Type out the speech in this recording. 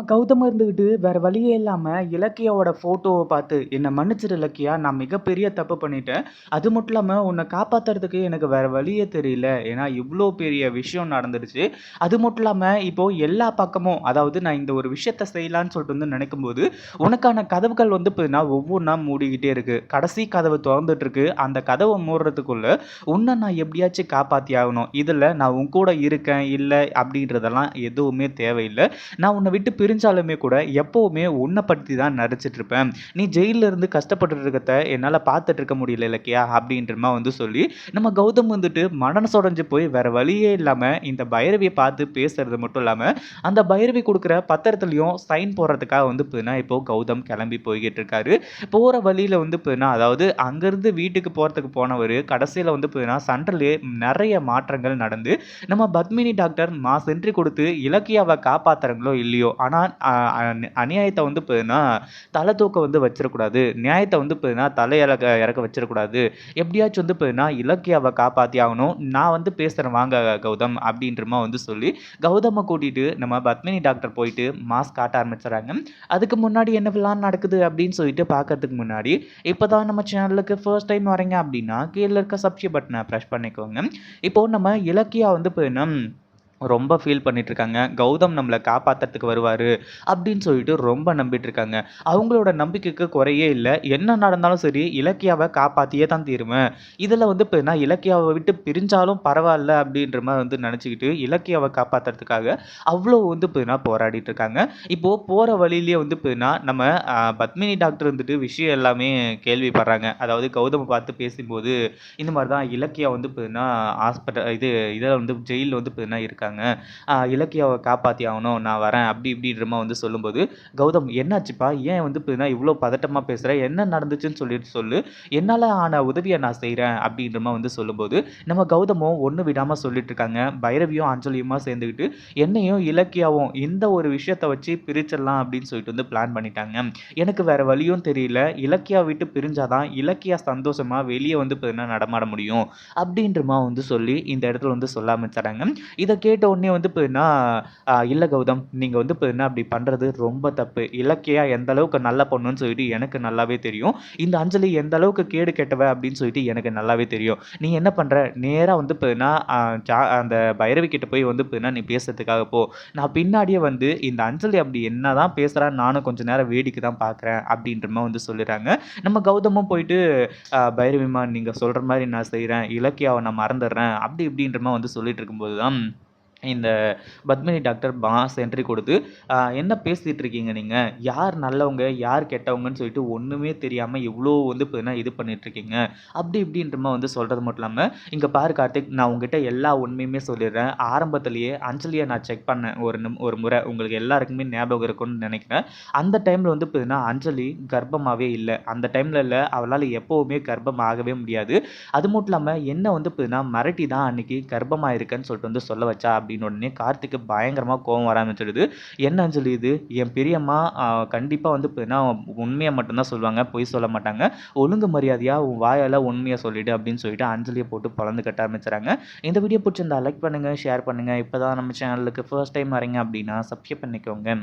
நம்ம கௌதம் இருந்துக்கிட்டு வேறு வழியே இல்லாமல் இலக்கியாவோட ஃபோட்டோவை பார்த்து என்னை மன்னிச்சிரு இலக்கியா நான் மிகப்பெரிய தப்பு பண்ணிட்டேன். அது மட்டும் இல்லாமல் உன்னை காப்பாற்றுறதுக்கு எனக்கு வேறு வழியே தெரியல. ஏன்னா இவ்வளோ பெரிய விஷயம் நடந்துடுச்சு. அது மட்டும் இல்லாமல் இப்போது எல்லா பக்கமும் அதாவது நான் இந்த ஒரு விஷயத்த செய்யலான்னு சொல்லிட்டு வந்து நினைக்கும்போது உனக்கான கதவுகள் வந்து பார்த்தீங்கன்னா ஒவ்வொன்றா மூடிக்கிட்டே இருக்குது கடைசி கதவு திறந்துட்டுருக்கு. அந்த கதவை மூடுறதுக்குள்ளே உன்னை நான் எப்படியாச்சும் காப்பாற்றி ஆகணும். இதில் நான் உன் கூட இருக்கேன் இல்லை அப்படின்றதெல்லாம் எதுவுமே தேவையில்லை. நான் உன்னை விட்டு பிரிஞ்சாலுமே கூட எப்போவுமே உன்னை பற்றி தான் நடிச்சிட்டு இருப்பேன். நீ ஜெயிலில் இருந்து கஷ்டப்பட்டு இருக்கத்த என்னால் பார்த்துட்டு இருக்க முடியல இலக்கியா? அப்படின்றமா வந்து சொல்லி நம்ம கௌதம் வந்துட்டு மனசு உடஞ்சு போய் வேற வழியே இல்லாமல் இந்த பைரவியை பார்த்து பேசுறது மட்டும் இல்லாமல் அந்த பைரவி கொடுக்குற பத்திரத்துலையும் சைன் போடுறதுக்காக வந்து பார்த்தீங்கன்னா இப்போ கௌதம் கிளம்பி போய்கிட்டு இருக்காரு. போகிற வழியில் வந்து பார்த்தீங்கன்னா அதாவது அங்கேருந்து வீட்டுக்கு போகிறதுக்கு போனவர் கடைசியில் வந்து பார்த்தீங்கன்னா சண்டலே நிறைய மாற்றங்கள் நடந்து நம்ம பத்மினி டாக்டர் மா சென்ட்ரி கொடுத்து இலக்கியாவை காப்பாற்றுறாங்களோ இல்லையோ? ஆனால் அநியாயத்தை வந்து போதுன்னா தலை தூக்க வந்து வச்சிடக்கூடாது நியாயத்தை வந்து போதுன்னா தலை இறக்க இறக்க வச்சிடக்கூடாது எப்படியாச்சும் வந்து போதுன்னா இலக்கியாவை காப்பாற்றி ஆகணும். நான் வந்து பேசுகிறேன் வாங்க கௌதம் அப்படின்றமா வந்து சொல்லி கௌதமை கூட்டிகிட்டு நம்ம பத்மினி டாக்டர் போயிட்டு மாஸ்க் காட்ட ஆரம்பிச்சுறாங்க அதுக்கு முன்னாடி என்ன விளான் நடக்குது அப்படின்னு சொல்லிட்டு பார்க்கறதுக்கு முன்னாடி இப்போ தான் நம்ம சேனலுக்கு ஃபர்ஸ்ட் டைம் வரீங்க அப்படின்னா கீழே இருக்க சப்ஸ்கிரைப் பட்டனை ப்ரெஸ் பண்ணிக்கோங்க. இப்போது நம்ம இலக்கியா வந்து பார்த்தீங்கன்னா ரொம்ப ஃபீல் பண்ணிகிட்ருக்காங்க கௌதம் நம்மளை காப்பாற்றுறதுக்கு வருவார் அப்படின்னு சொல்லிட்டு ரொம்ப நம்பிட்டு இருக்காங்க அவங்களோட நம்பிக்கைக்கு குறையே இல்லை. என்ன நடந்தாலும் சரி இலக்கியாவை காப்பாற்றியே தான் தீருவேன். இதில் வந்து இப்போ நான் இலக்கியாவை விட்டு பிரிஞ்சாலும் பரவாயில்ல அப்படின்ற மாதிரி வந்து நினச்சிக்கிட்டு இலக்கியாவை காப்பாற்றுறதுக்காக அவ்வளோ வந்து இப்போ போராடிட்டு இருக்காங்க இப்போது போகிற வழியிலேயே வந்து இப்போ நம்ம பத்மினி டாக்டர் வந்துட்டு விஷயம் எல்லாமே கேள்விப்படுறாங்க. அதாவது கௌதமை பார்த்து பேசும்போது இந்த மாதிரி தான் இலக்கியா வந்து இப்போ ஹாஸ்பிட்டல் இது இதில் வந்து ஜெயிலில் வந்து இப்போ இருக்காங்க. இருக்காங்க இலக்கியாவை காப்பாற்றி ஆகணும் நான் வரேன். அப்படி இப்படின்றமா வந்து சொல்லும்போது கௌதம் என்னாச்சுப்பா? ஏன் வந்து இப்போ இவ்வளோ பதட்டமாக பேசுகிற என்ன நடந்துச்சுன்னு சொல்லிட்டு சொல்லு. என்னால் ஆன உதவியை நான் செய்கிறேன் அப்படின்றமா வந்து சொல்லும்போது நம்ம கௌதமும் ஒன்று விடாமல் சொல்லிட்டு இருக்காங்க பைரவியும் அஞ்சலியுமா சேர்ந்துக்கிட்டு என்னையும் இலக்கியாவும் இந்த ஒரு விஷயத்தை வச்சு பிரிச்சிடலாம் அப்படின்னு சொல்லிட்டு வந்து பிளான் பண்ணிட்டாங்க. எனக்கு வேறு வழியும் தெரியல. இலக்கியா விட்டு பிரிஞ்சாதான் இலக்கியா சந்தோஷமாக வெளியே வந்து நடமாட முடியும்? அப்படின்றமா வந்து சொல்லி இந்த இடத்துல வந்து சொல்ல ஆரம்பிச்சிடறாங்க இதை கேட்டு கேட்ட உடனே வந்து பார்த்தீங்கன்னா இல்லை கௌதம் நீங்கள் வந்து பார்த்தீங்கன்னா அப்படி பண்ணுறது ரொம்ப தப்பு. இலக்கியா எந்த அளவுக்கு நல்ல பொண்ணுன்னு சொல்லிட்டு எனக்கு நல்லாவே தெரியும். இந்த அஞ்சலி எந்த அளவுக்கு கேடு கெட்டவ அப்படின்னு சொல்லிட்டு எனக்கு நல்லாவே தெரியும். நீ என்ன பண்ணுற நேராக வந்து பார்த்தீங்கன்னா அந்த பைரவி கிட்ட போய் வந்து பார்த்தீங்கன்னா நீ பேசுறதுக்காக போ. நான் பின்னாடியே வந்து இந்த அஞ்சலி அப்படி என்ன தான் பேசுகிறான்னு நானும் கொஞ்சம் நேரம் வேடிக்கை தான் பார்க்குறேன் அப்படின்ற மாதிரி வந்து சொல்லிடுறாங்க. நம்ம கௌதமும் போயிட்டு பைரவிமா நீங்கள் சொல்கிற மாதிரி நான் செய்கிறேன் இலக்கியாவை நான் மறந்துடுறேன். அப்படி இப்படின்ற மாதிரி வந்து சொல்லிட்டு இருக்கும்போது தான் இந்த பத்மினி டாக்டர் பாஸ் என்ட்ரி கொடுத்து என்ன பேசிகிட்டு இருக்கீங்க நீங்கள் யார் நல்லவங்க? யார் கெட்டவங்கன்னு சொல்லிட்டு ஒன்றுமே தெரியாமல் இவ்வளோ வந்து இப்போ இது பண்ணிகிட்ருக்கீங்க அப்படி இப்படின்றமா வந்து சொல்கிறது மட்டும் இல்லாமல் இங்கே பாரு கார்த்திக் நான் உங்ககிட்ட எல்லா உண்மையுமே சொல்லிடுறேன். ஆரம்பத்துலேயே அஞ்சலியை நான் செக் பண்ணேன். ஒரு ஒரு முறை. உங்களுக்கு எல்லாருக்குமே ஞாபகம் இருக்கும்னு நினைக்கிறேன். அந்த டைமில் வந்து பார்த்தீங்கன்னா அஞ்சலி கர்ப்பமாகவே இல்லை. அந்த டைமில் இல்லை. அவளால் எப்போவுமே கர்ப்பம் ஆகவே முடியாது. அது மட்டும் இல்லாமல் என்ன வந்து பார்த்தீங்கன்னா மரட்டி தான் அன்றைக்கி கர்ப்பமாக இருக்கேன்னு சொல்லிட்டு வந்து சொல்ல வச்சா அப்படின்னு உடனே கார்த்திக்கு பயங்கரமாக கோவம் வர ஆரம்பிச்சிடுது. என்ன அஞ்சலி இது? என் பெரியம்மா கண்டிப்பாக வந்து பார்த்தீங்கன்னா உண்மையை மட்டும்தான் சொல்லுவாங்க பொய் சொல்ல மாட்டாங்க. ஒழுங்கு மரியாதையாக உன் வாயால் உண்மையை சொல்லிவிடு அப்படின்னு சொல்லிட்டு அஞ்சலியை போட்டு பழந்து கட்ட ஆரம்பிச்சுறாங்க. இந்த வீடியோ பிடிச்சிருந்தா லைக் பண்ணுங்கள் ஷேர் பண்ணுங்கள் இப்போ தான் நம்ம சேனலுக்கு ஃபர்ஸ்ட் டைம் வரீங்க அப்படின்னா சப்ஸ்கிரைப் பண்ணிக்கோங்க.